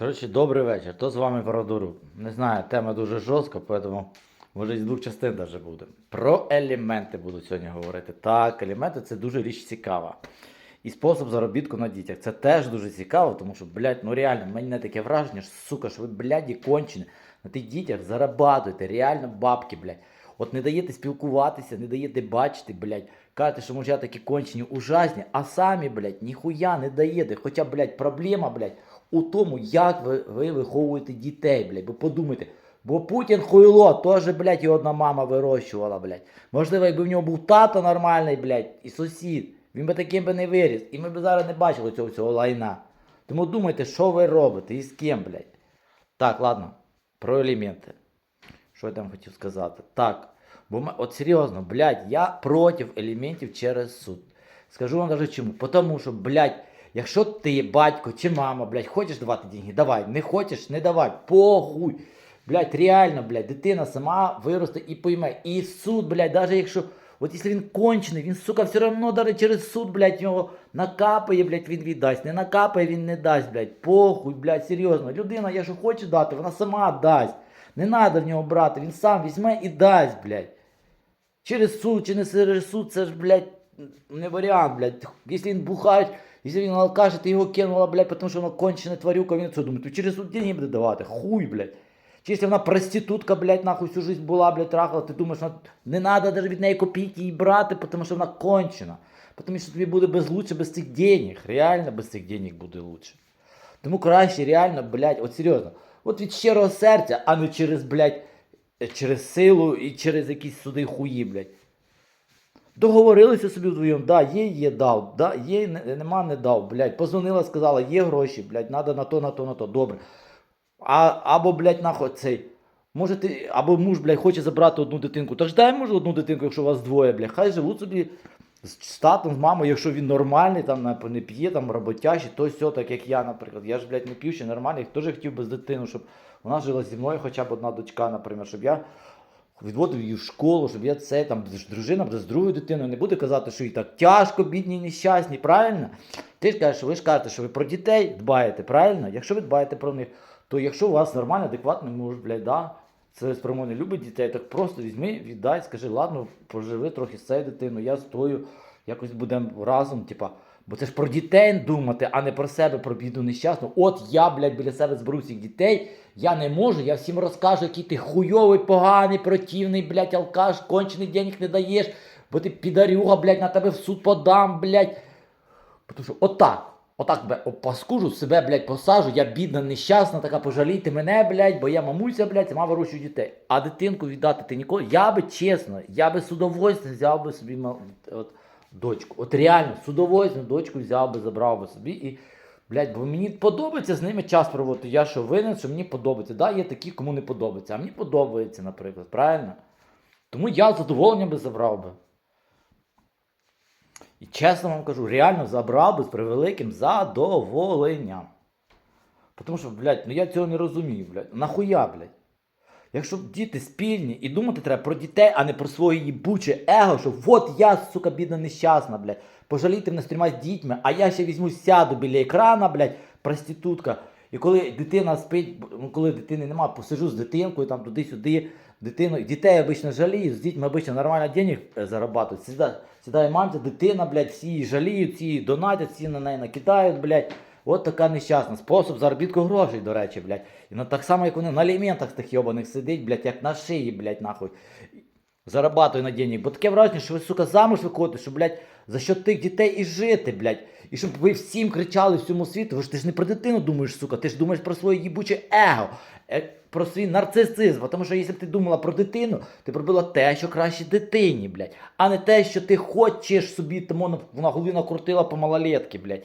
Коротше, добрий вечір. То з вами Парадуру. Не знаю, тема дуже жорстка, тому може з двох частин даже буде. Про елементи буду сьогодні говорити. Так, елементи це дуже річ цікава. І спосіб заробітку на дітях. Це теж дуже цікаво, тому що, блядь, ну реально, в мене таке враження, що, сука, що ви, блядь, кончені. На тих дітях зарабатуєте, реально бабки, блядь. От не даєте спілкуватися, не даєте бачити, блядь. Кажете, що може такі кончені ужасні, а самі, блядь, ніхуя не даєте. Хоча, блядь, проблема, блядь, у тому, як ви, ви виховуєте дітей, блядь. Бо подумайте, бо Путін хуйло, теж, блядь, його одна мама вирощувала, блядь. Можливо, якби в нього був тато нормальний, блядь, і сусід, він би таким би не виріс. І ми б зараз не бачили цього всього лайна. Тому думайте, що ви робите і з ким, блядь. Так, ладно, про елементи. Що я там хотів сказати? Так. Бо ми, от серйозно, блядь, я проти елементів через суд. Скажу вам даже чому. Потому що, блядь, якщо ти, батько чи мама, блядь, хочеш давати деньги, давай. Не хочеш, не давай. Похуй. Блядь, реально, блядь, дитина сама виросте і пойме. І суд, блядь, даже якщо. От якщо він кончений, він, сука, все одно даже через суд, блядь, його накапає, блядь, він віддасть. Не накапає, він не дасть, блядь. Похуй, блядь, серйозно. Людина, якщо хоче дати, вона сама дасть. Не треба в нього брати, він сам візьме і дасть, блядь. Через суд чи не через суд, це ж, блядь, не варіант, блядь. Якщо він бухач, якщо він алкаш, ти його кинула, блядь, тому що воно кончене тварюка, він що думає, через суд деньги буде давати, хуй, блядь. Чи якщо вона проститутка, блядь, нахуй всю жизнь була, блядь, трахала, ти думаєш, вона- не треба навіть від неї копійки їй брати, тому що вона кончена. Тому що тобі буде без лучше без цих денег. Реально без цих денег буде лучше. Тому краще реально, блядь, от серйозно, от від щирого серця, а не через, блядь, через силу і через якісь суди хуї, блядь. Договорилися собі вдвоєм, да, є, є, дав, да, є, нема, не дав, блядь. Позвонила, сказала, є гроші, блядь, треба на то, на то, на то, добре. А, або, блядь, нахуй цей. Може ти, або муж, блядь, хоче забрати одну дитинку. Та ж дай може одну дитинку, якщо у вас двоє, блядь. Хай живуть собі з татом, з мамою, якщо він нормальний, там не, п'є, там роботящий, то все, так як я, наприклад. Я ж, блядь, не п'ющий, нормальний, теж хотів би з дитину, щоб вона жила зі мною, хоча б одна дочка, наприклад, щоб я відводив її в школу, щоб я це там дружина буде з другою дитиною, не буде казати, що їй так тяжко, бідні, нещасні, правильно? Ти ж кажеш, ви ж кажете, що ви про дітей дбаєте, правильно? Якщо ви дбаєте про них, то якщо у вас нормальний, адекватний муж, блядь, да, це спрямовано любить дітей, так просто візьми, віддай, скажи, ладно, поживи трохи з цією дитиною, я з тою, якось будемо разом, типа. Бо це ж про дітей думати, а не про себе, про біду нещасну. От я, блядь, біля себе зберу всіх дітей, я не можу, я всім розкажу, який ти хуйовий, поганий, противний, блядь, алкаш, кончений денег не даєш, бо ти підарюга, блядь, на тебе в суд подам, блядь. Тому що отак, отак бе, паскужу, себе, блядь, посажу, я бідна, нещасна, така пожалійте мене, блядь, бо я мамуся, блядь, сама вирощую дітей. А дитинку віддати ти ніколи. Я би чесно, я би з удовольствием взяв би собі от, дочку. От реально, удовольствием дочку взяв би, забрав би собі і. Блядь, бо мені подобається з ними час проводити. Я що винен, що мені подобається. Да, є такі, кому не подобається. А мені подобається, наприклад, правильно? Тому я з задоволенням би забрав би. І чесно вам кажу, реально забрав би з превеликим задоволенням. Тому що, блядь, ну я цього не розумію, блядь. Нахуя, блядь? Якщо діти спільні і думати треба про дітей, а не про своє їбуче его, що от я, сука, бідна нещасна, блядь, пожалійте мене з трьома дітьми, а я ще візьму сяду біля екрана, блядь, проститутка. І коли дитина спить, ну коли дитини нема, посижу з дитинкою там туди-сюди, дитину, дітей обично жаліють, з дітьми обично нормально денег е, зарабатують. Сідає мамця, дитина, блядь, всі її жаліють, всі її донатять, всі на неї накидають, блядь. От така нещасна. Спосіб заробітку грошей, до речі, блядь. Ну, так само, як вони на аліментах тих йобаних сидить, блядь, як на шиї, блядь, нахуй. Зарабатує на денег. Бо таке враження, що ви, сука, замуж виходите, що, блядь, за що тих дітей і жити, блядь. І щоб ви всім кричали всьому світу, ви ж ти ж не про дитину думаєш, сука, ти ж думаєш про своє їбуче его, е, про свій нарцисизм. Тому що якщо б ти думала про дитину, ти б робила те, що краще дитині, блядь. А не те, що ти хочеш собі, тому вона голові накрутила по малолетки, блядь.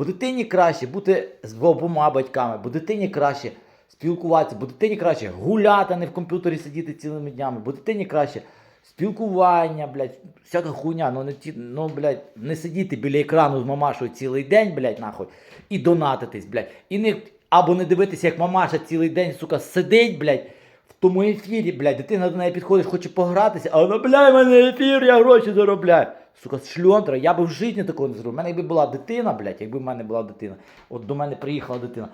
Бо дитині краще бути з обома батьками, бо дитині краще спілкуватися, бо дитині краще гуляти, а не в комп'ютері сидіти цілими днями, бо дитині краще спілкування, блядь, всяка хуйня, ну не ті, ну, блядь, не сидіти біля екрану з мамашою цілий день, блядь, нахуй, і донатитись, блядь. І не, або не дивитися, як мамаша цілий день, сука, сидить, блядь, в тому ефірі, блядь, дитина до неї підходить, хоче погратися, а вона, блядь, в мене ефір, я гроші заробляю. Сука, шльондра, я би в житті такого не зробив. У мене якби була дитина, блядь, якби в мене була дитина, от до мене приїхала дитина.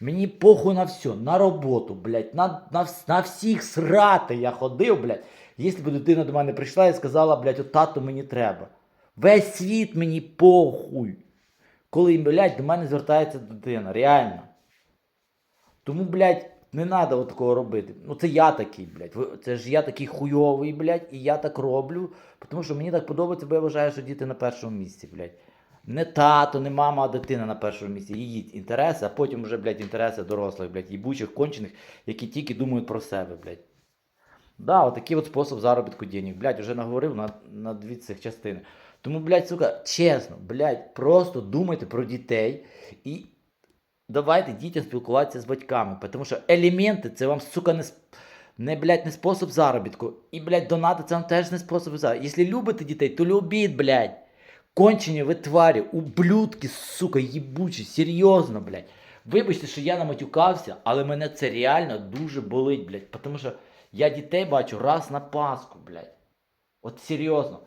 Мені похуй на все, на роботу, блядь, на, на, на всіх срати я ходив, блядь. Якщо б дитина до мене прийшла і сказала, блядь, от тато мені треба. Весь світ мені похуй. Коли, блядь, до мене звертається дитина, реально. Тому, блядь, не треба от такого робити. Ну це я такий, блядь. Це ж я такий хуйовий, блядь, і я так роблю, тому що мені так подобається, бо я вважаю, що діти на першому місці, блядь. Не тато, не мама, а дитина на першому місці. Її інтереси, а потім вже, блядь, інтереси дорослих, блядь, їбучих, кончених, які тільки думають про себе, блядь. Да, отакий от спосіб заробітку денег. Блядь, вже наговорив на, на дві цих частини. Тому, блядь, сука, чесно, блядь, просто думайте про дітей і давайте дітям спілкуватися з батьками. Тому що елементи це вам, сука, не, не, блядь, не спосіб заробітку. І, блядь, донати це вам теж не спосіб заробітку. Якщо любите дітей, то любіть, блядь. Кончені ви тварі, ублюдки, сука, їбучі, серйозно, блядь. Вибачте, що я наматюкався, але мене це реально дуже болить, блядь. Тому що я дітей бачу раз на Пасху, блядь. От серйозно.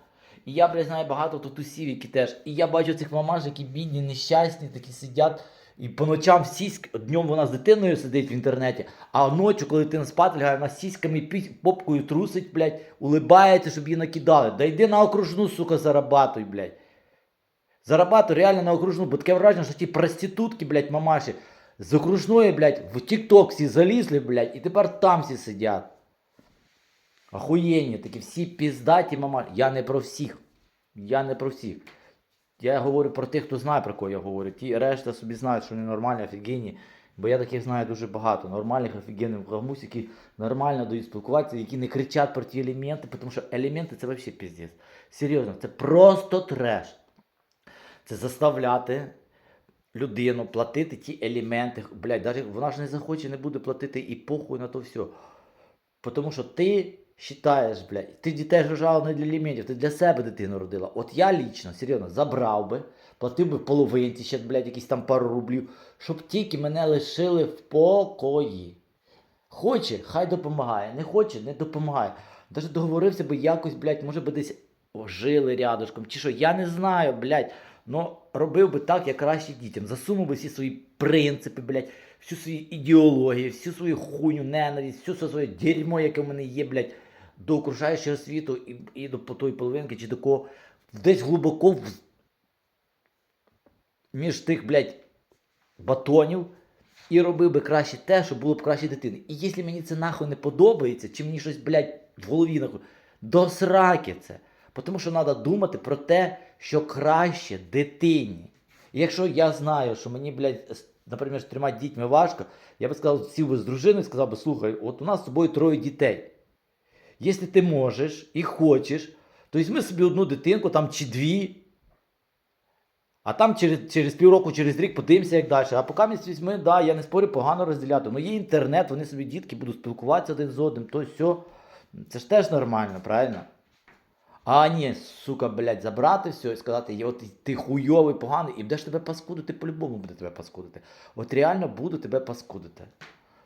І я, блядь, знаю багато татусів, які теж. І я бачу цих мамаш, які бідні, нещасні, такі сидять. І по ночам сіськ, днем вона з дитиною сидить в інтернеті, а ночі, коли дитина спати лягає, вона сіськами попкою трусить, блядь, улибається, щоб її накидали. Да йди на окружну, сука, зарабатуй, блядь. Зарабатуй реально на окружну, бо таке враження, що ті проститутки, блядь, мамаші, з окружної, блядь, в Тік-Ток всі залізли, блядь, і тепер там всі сидять. Охуєнні, такі всі піздаті мама. Я не про всіх. Я не про всіх. Я говорю про тих, хто знає, про кого я говорю. Ті решта собі знають, що вони нормальні, офігенні. Бо я таких знаю дуже багато. Нормальних, офігенних гамусь, які нормально дають спілкуватися, які не кричать про ті елементи, тому що елементи це взагалі піздець. Серйозно, це просто треш. Це заставляти людину платити ті елементи. Блядь, навіть вона ж не захоче, не буде платити і похуй на то все. Потому що ти вважаєш, блядь, ти дітей рожала не для аліментів, ти для себе дитину родила. От я лічно, серйозно, забрав би, платив би половинці ще, блядь, якісь там пару рублів, щоб тільки мене лишили в покої. Хоче, хай допомагає, не хоче, не допомагає. Даже договорився би якось, блядь, може би десь жили рядышком, чи що, я не знаю, блядь. Ну, робив би так, як краще дітям. Засунув би всі свої принципи, блядь, всю свою ідеологію, всю свою хуйню, ненависть, всю своє дерьмо, яке в мене є, блядь, до окружаючого світу і, і до тої половинки, чи до кого десь глибоко в... між тих, блядь, батонів. І робив би краще те, щоб було б краще дитини. І якщо мені це нахуй не подобається, чи мені щось, блядь, в голові нахуй, до сраки це. Тому що треба думати про те, що краще дитині. І якщо я знаю, що мені, блядь, наприклад, з трьома дітьми важко, я би сказав, сів би з дружиною і сказав би, слухай, от у нас з тобою троє дітей. Якщо ти можеш і хочеш, то візьми собі одну дитинку там чи дві. А там через, через півроку, через рік подивимося, як далі. А поки місць візьми, да, я не спорю погано розділяти. Ну є інтернет, вони собі дітки будуть спілкуватися один з одним, то все. Це ж теж нормально, правильно? А ні, сука, блядь, забрати все і сказати, «Є, от ти хуйовий, поганий, і будеш тебе паскудити, по-любому буде тебе паскудити. От реально буду тебе паскудити.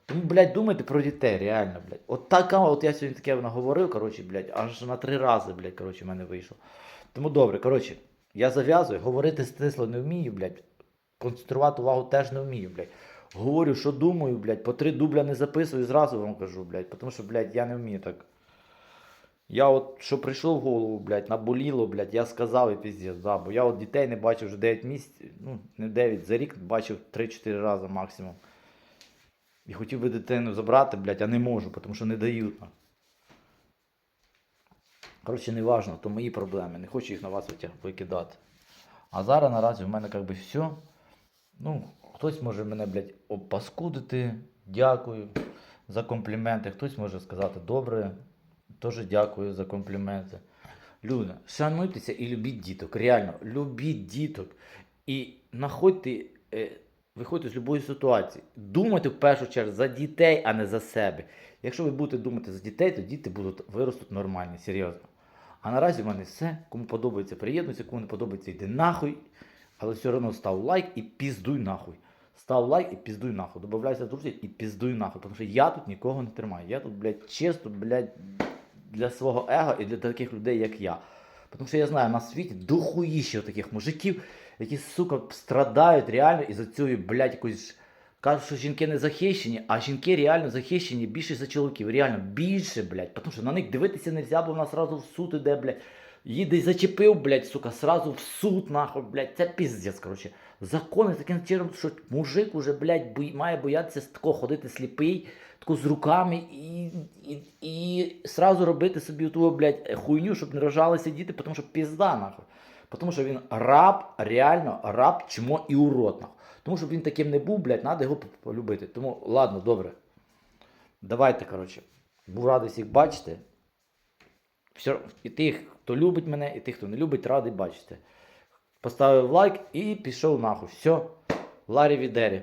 Тому, блядь, думайте про дітей, реально, блядь. От така, от я сьогодні таке наговорив, коротше, блядь, аж на три рази, блядь, коротше, в мене вийшло. Тому добре, коротше, я зав'язую, говорити стисло не вмію, блядь. Концентрувати увагу теж не вмію, блядь. Говорю, що думаю, блядь, по три дубля не записую, зразу вам кажу, блядь, тому що, блядь, я не вмію так. Я от що прийшло в голову, блядь, наболіло, блядь, я сказав і піздець, да, бо я от дітей не бачив вже 9 місяців, ну, не 9, за рік бачив 3-4 рази максимум. І хотів би дитину забрати, блядь, а не можу, тому що не дають. Коротше, не важно, то мої проблеми, не хочу їх на вас викидати. А зараз наразі в мене як би все. Ну, хтось може мене, блядь, опаскудити, дякую за компліменти. Хтось може сказати добре, теж дякую за компліменти. Люди, шануйтеся і любіть діток. Реально, любіть діток. І знаходьте, е, виходьте з будь-якої ситуації. Думайте в першу чергу за дітей, а не за себе. Якщо ви будете думати за дітей, то діти будуть виростуть нормальні, серйозно. А наразі в мене все. Кому подобається, приєднуйся, кому не подобається, йди нахуй. Але все одно став лайк і піздуй нахуй. Став лайк і піздуй нахуй. Добавляйся друзі і піздуй нахуй. Тому що я тут нікого не тримаю. Я тут, блядь, чисто, блядь, для свого его і для таких людей, як я. Тому що я знаю, на світі дохуїще таких мужиків, які, сука, страдають реально із-за цієї, блядь, якоїсь Кажуть, що жінки не захищені, а жінки реально захищені більше за чоловіків. Реально більше, блядь. Тому що на них дивитися не можна, бо вона сразу в суд іде, блядь. Її десь зачепив, блядь, сука, сразу в суд, нахуй, блядь. Це піздець, коротше. Закони таким чином, що мужик уже, блядь, бої- має боятися з такого ходити сліпий, тако з руками і, і, і сразу робити собі ту, блядь, хуйню, щоб не рожалися діти, тому що пізда, нахуй. Тому що він раб, реально раб, чмо і урод, нахуй. Тому щоб він таким не був, блядь, треба його полюбити. Тому, ладно, добре. Давайте, коротше. Був радий всіх бачити. Все, і тих, хто любить мене, і тих, хто не любить, радий бачити. Поставив лайк і пішов нахуй. Все. Ларі відері.